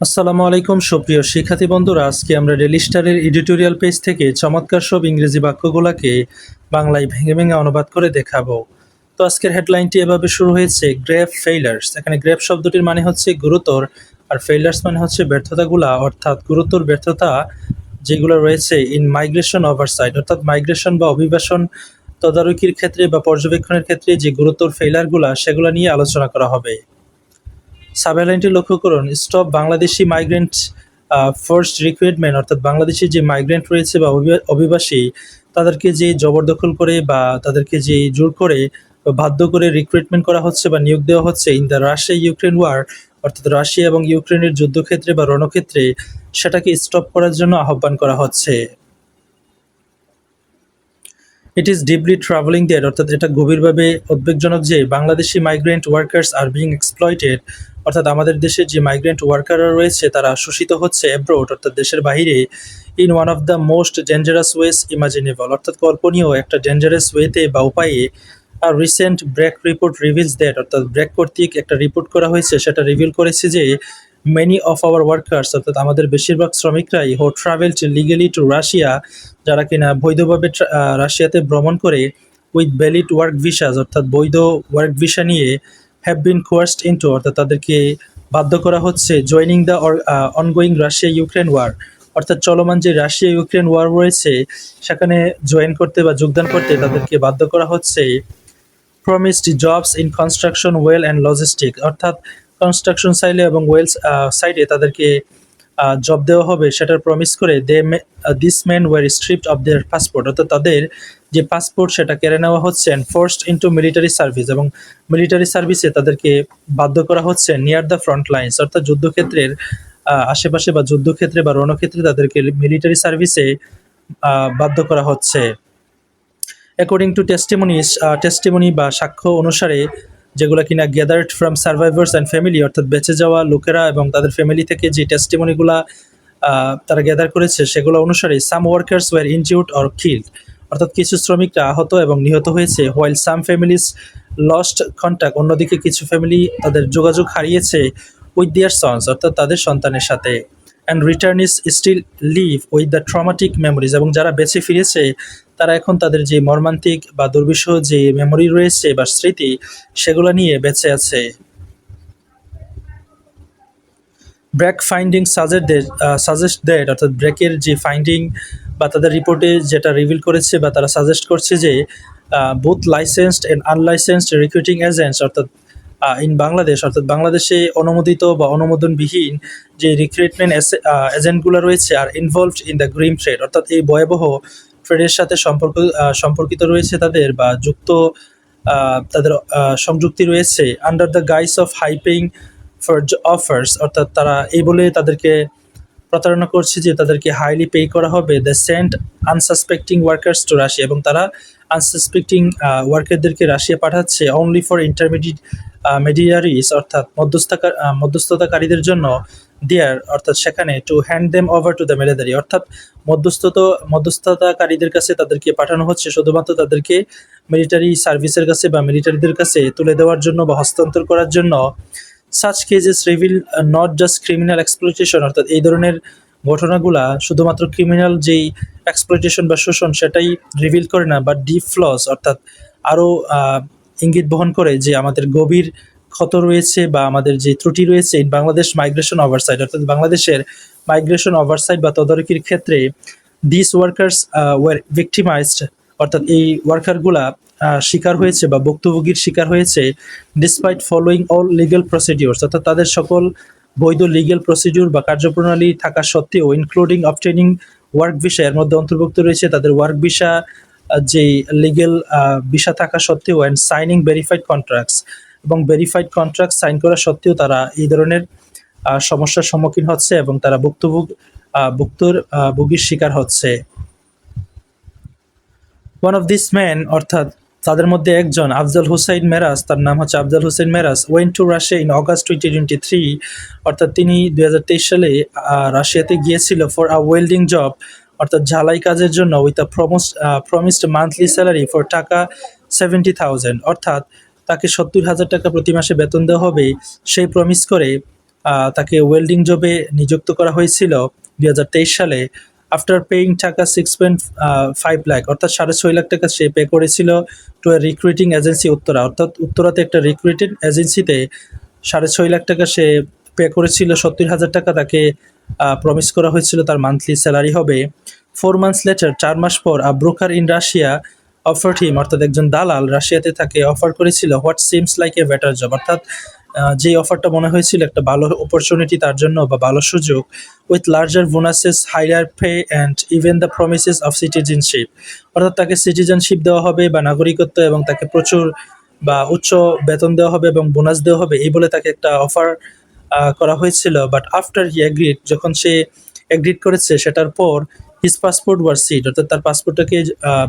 আসসালামু আলাইকুম, সুপ্রিয় শিক্ষার্থী বন্ধুরা। আজকে আমরা ডেলি স্টারের এডিটোরিয়াল পেজ থেকে চমৎকার সব ইংরেজি বাক্যগুলোকে বাংলায় ভেঙে ভেঙে অনুবাদ করে দেখাবো। তো আজকের হেডলাইনটি এভাবে শুরু হয়েছে গ্রেভ ফেইলার্স। এখানে গ্রেভ শব্দটির মানে হচ্ছে গুরুতর, আর ফেইলার্স মানে হচ্ছে ব্যর্থতাগুলা, অর্থাৎ গুরুতর ব্যর্থতা যেগুলো রয়েছে ইন মাইগ্রেশন ওভারসাইড অর্থাৎ মাইগ্রেশন বা অভিবাসন তদারকির ক্ষেত্রে বা পর্যবেক্ষণের ক্ষেত্রে যে গুরুতর ফেইলারগুলা সেগুলো নিয়ে আলোচনা করা হবে। সাবহেডলাইনটি লক্ষ্য করুন, stop Bangladeshi migrant first recruitment অর্থাৎ বাংলাদেশি যে মাইগ্রেন্ট রয়েছে বা অভিবা- অভিবাসী, তাদেরকে যে জবরদখল করে বা তাদেরকে যে জোর করে বাধ্য করে রিক্রুটমেন্ট করা হচ্ছে বা নিয়োগ দেওয়া হচ্ছে in the Russia Ukraine war অর্থাৎ রাশিয়া এবং ইউক্রেনের যুদ্ধক্ষেত্রে বা রণক্ষেত্রে, সেটাকে স্টপ করার জন্য আহ্বান করা হচ্ছে। It is deeply troubling there অর্থাৎ এটা গভীরভাবে উদ্বেগজনক যে Bangladeshi migrant workers are being exploited অর্থাৎ আমাদের দেশে যে মাইগ্রেন্ট ওয়ার্কাররা রয়েছে, তারা শোষিত হচ্ছে অ্যাব্রোড অর্থাৎ দেশের বাইরে in one of the most dangerous ways imaginable অর্থাৎ কল্পনীয় একটা ডেঞ্জারাস ওয়েতে বা উপায়ে a recent BRAC report reveals that অর্থাৎ ব্রেক কর্তৃক একটা রিপোর্ট করা হয়েছে, সেটা রিভিল করেছে যে মেনি অফ আওয়ার ওয়ার্কার্স অর্থাৎ আমাদের বেশিরভাগ শ্রমিকরাই হো ট্রাভেল লিগেলি টু রাশিয়া যারা কিনা বৈধভাবে রাশিয়াতে ভ্রমণ করে উইথ ভ্যালিড ওয়ার্ক ভিসাস অর্থাৎ বৈধ ওয়ার্ক ভিসা নিয়ে হ্যাভ বিন কোয়ার্সড ইনটু অর্থাৎ তাদেরকে বাধ্য করা হচ্ছে joining the ongoing Russia Ukraine war অর্থাৎ চলমান যে রাশিয়া ইউক্রেন ওয়ার রয়েছে, সেখানে জয়েন করতে বা যোগদান করতে তাদেরকে বাধ্য করা হচ্ছে promised jobs in construction well and logistic অর্থাৎ কনস্ট্রাকশন সাইডে এবং ওয়েলস সাইডে তাদেরকে জব দেওয়া হবে, সেটার প্রমিস করে they this man were stripped of their passport অর্থাৎ তাদের যে পাসপোর্ট সেটা কেড়ে নেওয়া হচ্ছে ফোর্সড ইন্টু মিলিটারি সার্ভিস এবং মিলিটারি সার্ভিসে তাদেরকে বাধ্য করা হচ্ছে নিয়ার দ্য ফ্রন্ট লাইন্স অর্থাৎ যুদ্ধক্ষেত্রের আশেপাশে বা যুদ্ধক্ষেত্রে বা রণক্ষেত্রে তাদেরকে মিলিটারি সার্ভিসে বাধ্য করা হচ্ছে। অ্যাকর্ডিং টু টেস্টিমনিস টেস্টিমনি বা সাক্ষ্য অনুসারে যেগুলো কিনা gathered from survivors and family অর্থাৎ বেঁচে যাওয়া লোকেরা এবং তাদের ফ্যামিলি থেকে যে টেস্টিমনিগুলা তারা গ্যাদার করেছে, সেগুলো অনুসারে some workers were injured or killed অর্থাৎ কিছু শ্রমিকরা আহত এবং নিহত হয়েছে। While some families lost contact অন্যদিকে কিছু ফ্যামিলি তাদের যোগাযোগ হারিয়েছে উইথ দিয়ার সন্স অর্থাৎ তাদের সন্তানের সাথে। And return is still live with the traumatic memories এবং যারা বেঁচে ফিরেছে, তারা এখন তাদের যে মর্মান্তিক বা দুর্বিষহ যে মেমোরি রয়েছে বা স্মৃতি, সেগুলো নিয়ে বেঁচে আছে। Break finding suggest suggest that অর্থাৎ ব্রেকের যে ফাইন্ডিং বা তাদের রিপোর্টে যেটা রিভিল করেছে বা তারা সাজেস্ট করছে যে both licensed and unlicensed recruiting agents অর্থাৎ ইন বাংলাদেশ অর্থাৎ বাংলাদেশে অনুমোদিত বা অনুমোদনবিহীন যে রিক্রুটমেন্ট এজেন্টগুলো রয়েছে আর involved in the grim trade অর্থাৎ এই ভয়াবহ ট্রেডের সাথে সম্পর্ক সম্পর্কিত রয়েছে তাদের বা যুক্ত তাদের সংযুক্তি রয়েছে under the guise of hyping for offers অর্থাৎ তারা এই বলে তাদেরকে প্রতারণা করছে যে তাদেরকে হাইলি পে করা হবে। The sent unsuspecting workers to Russia এবং তারা আনসাসপেক্টিং ওয়ার্কারদেরকে রাশিয়া পাঠাচ্ছে অনলি ফর ইন্টারমিডিয়েট মেডিয়ারিস অর্থাৎ মধ্যস্থতা মধ্যস্থতাকারীদের জন্য দেয়ার অর্থাৎ সেখানে to hand them over to the military অর্থাৎ মধ্যস্থত, মধ্যস্থতাকারীদের কাছে তাদেরকে পাঠানো হচ্ছে। শুধুমাত্র তাদেরকে মিলিটারি সার্ভিসের কাছে বা মিলিটারিদের কাছে তুলে দেওয়ার জন্য বা হস্তান্তর করার জন্য such cases reveal not just criminal exploitation অর্থাৎ এই ধরনের ঘটনাগুলা শুধুমাত্র ক্রিমিনাল যেই এক্সপ্লোইটেশন বা শোষণ সেটাই রিভিল করে না বা ডিপ ফ্লস অর্থাৎ আরও ইঙ্গিত বহন করে যে আমাদের গভীর ক্ষত রয়েছে বা আমাদের যে ত্রুটি রয়েছে ইন বাংলাদেশ মাইগ্রেশন ওভারসাইড অর্থাৎ বাংলাদেশের মাইগ্রেশন ওভারসাইড বা তদারকির ক্ষেত্রে দিস ওয়ার্কার্স ওয়ার ভিক্টিমাইজড অর্থাৎ এই ওয়ার্কারগুলা শিকার হয়েছে বা ভুক্তভোগীর শিকার হয়েছে despite following all legal procedures অর্থাৎ তাদের সকল বৈধ লিগেল প্রসিডিউর বা কার্যপ্রণালী থাকা সত্ত্বেও ইনক্লুডিং অবটেনিং ওয়ার্ক ভিসা এর মধ্যে অন্তর্ভুক্ত রয়েছে তাদের ওয়ার্ক ভিসা যে লিগ্যাল ভিসা থাকা সত্ত্বেও অ্যান্ড সাইনিং ভেরিফাইড কন্ট্রাক্টস এবং ভেরিফাইড কন্ট্রাক্ট সাইন করা সত্ত্বেও তারা এই ধরনের সমস্যার সম্মুখীন হচ্ছে এবং তারা ভুক্তভোগ ভুক্তর ভোগীর শিকার হচ্ছে। ওয়ান অফ দিস ম্যান অর্থাৎ তাদের মধ্যে একজন, আফজাল হুসাইন মেরাজ, তার নাম হচ্ছে Afzal Hussain Meraj went to Russia in August twenty twenty three অর্থাৎ তিনি দুই হাজার তেইশ সালে রাশিয়াতে গিয়েছিল ফর আ ওয়েল্ডিং জব অর্থাৎ ঝালাই কাজের জন্য with a promise promised monthly salary for taka seventy thousand অর্থাৎ তাকে সত্তর হাজার টাকা প্রতি মাসে বেতন দেওয়া হবে, সেই প্রমিস করে তাকে ওয়েল্ডিং জবে নিযুক্ত করা হয়েছিল দুই হাজার তেইশ সালে। After paying taka six point five lakh অর্থাৎ সাড়ে ছয় লাখ টাকা সে পে করেছিল to a recruiting agency Uttara. অর্থাৎ উত্তরাতে একটা রিক্রুটিং এজেন্সিতে সাড়ে ছয় লাখ টাকা সে পে করেছিল, সত্তর হাজার টাকা তাকে প্রমিস করা হয়েছিল তার মান্থলি স্যালারি হবে। ফোর মান্থস লেটার চার মাস পর a broker in Russia offer him অর্থাৎ একজন দালাল রাশিয়াতে তাকে অফার করেছিল what seems like a better job অর্থাৎ যে অফারটা মনে হয়েছিল, একটা ভালো অপরচুনিটি তার জন্য বা ভালো সুযোগ with larger bonuses higher pay and even the promises of citizenship অর্থাৎ তাকে সিটিজেনশিপ দেওয়া হবে বা নাগরিকত্ব এবং তাকে প্রচুর বা উচ্চ বেতন দেওয়া হবে এবং বোনাস দেওয়া হবে, এই বলে তাকে একটা অফার করা হয়েছিল। বাট আফটার হি অ্যাগ্রিড যখন সে অ্যাগ্রিড করেছে, সেটার পর হিজ পাসপোর্ট ওয়ার সিট অর্থাৎ তার পাসপোর্টটাকে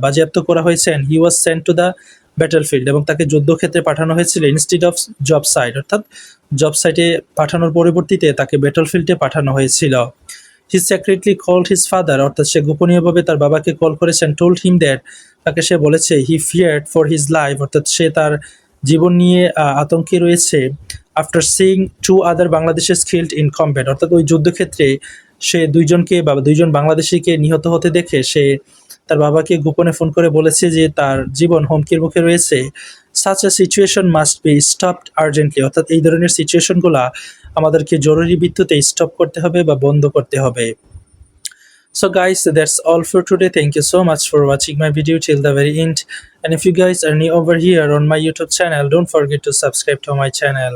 বাজেয়াপ্ত করা হয়েছে and he was sent to the battle field এবং তাকে যুদ্ধক্ষেত্রে পাঠানো হয়েছিল ইনস্টিড অফ জব সাইট অর্থাৎ জব সাইটে পাঠানোর পরিবর্তিতে তাকে ব্যাটল ফিল্ডে পাঠানো হয়েছিল। He secretly called his father অর্থাৎ সে গোপনীয়ভাবে তার বাবাকে কল করেছেন টোল্ড হিম দ্যাট তাকে সে বলেছে he feared for his life অর্থাৎ সে তার জীবন নিয়ে আতঙ্কে রয়েছে আফটার সিং টু আদার বাংলাদেশের স্কিল্ড ইন কম্ব্যাট অর্থাৎ ওই যুদ্ধক্ষেত্রে সে দুইজনকে বা দুইজন বাংলাদেশিকে নিহত হতে দেখে সে তার বাবাকে গোপনে ফোন করে বলেছে যে তার জীবন হুমকির মুখে রয়েছে। Such a situation must be stop urgently অর্থাৎ এই ধরনের সিচুয়েশনগুলো আমাদেরকে জরুরি ভিত্তিতে স্টপ করতে হবে বা বন্ধ করতে হবে। So guys that's all for today thank you so much for watching my video till the very end and if you guys are new over here on my YouTube channel don't forget to subscribe to my channel